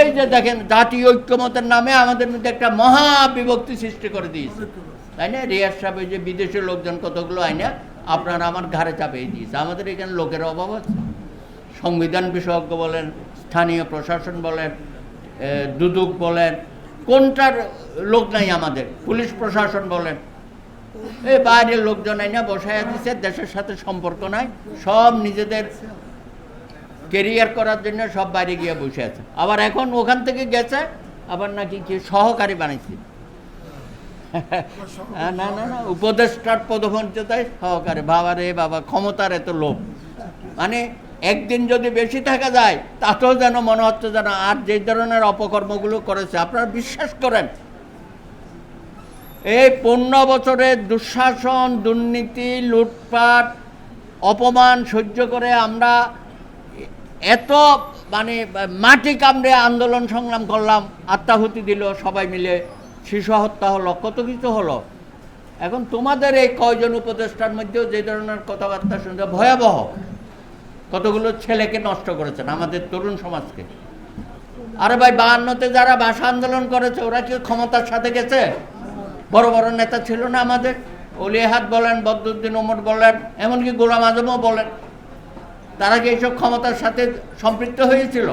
এই যে দেখেন জাতীয় ঐক্যমতের নামে আমাদের মধ্যে একটা মহা বিভক্তি সৃষ্টি করে দিয়েছে। তাই না? রিয়াজ সাহেব যে বিদেশের লোকজন কতগুলো আইনা আপনারা আমার ঘাড়ে চাপিয়ে দিয়েছে। আমাদের এখানে লোকের অভাব আছে। সংবিধান বিশেষজ্ঞ বলেন স্থানীয় প্রশাসন বলেন দুদক বলেন কোনটার লোক নাই আমাদের? পুলিশ প্রশাসন বলেন। এই বাইরের লোকজন আইনা বসায় দিচ্ছে দেশের সাথে সম্পর্ক নাই সব নিজেদের কেরিয়ার করার জন্য সব বাইরে গিয়ে বসে আছে। আবার এখন ওখান থেকে গেছে আবার নাকি কি সহকারী বানাইছে হ্যাঁ, না না না উপদেষ্টার পদমর্যাদায় সহকারী। বাবা রে বাবা ক্ষমতার এত লোভ। মানে একদিন যদি বেশি থাকা যায় তাতেও যেন মনে হচ্ছে যেন আর যে ধরনের অপকর্মগুলো করেছে আপনারা বিশ্বাস করেন। এই পনেরো বছরের দুঃশাসন দুর্নীতি লুটপাট অপমান সহ্য করে আমরা এত মানে মাটি কামড়ে আন্দোলন সংগ্রাম করলাম, আত্মাহুতি দিল সবাই মিলে, শিশু হত্যা হলো, কত কিছু হলো। এখন তোমাদের এই কয়জন উপদেষ্টার মধ্যেও যে ধরনের কথাবার্তা শুনতে ভয়াবহ, কতগুলো ছেলেকে নষ্ট করেছেন আমাদের তরুণ সমাজকে। আরে ভাই বাহান্নতে যারা ভাষা আন্দোলন করেছে, ওরা কি ক্ষমতার সাথে গেছে? বড় বড় নেতা ছিল না আমাদের। অলিহাত বলেন, বদরুদ্দিন ওমর বলেন, এমনকি গোলাম আজমও বলেন। তারা কি এইসব ক্ষমতার সাথে সম্পৃক্ত হয়েছিল।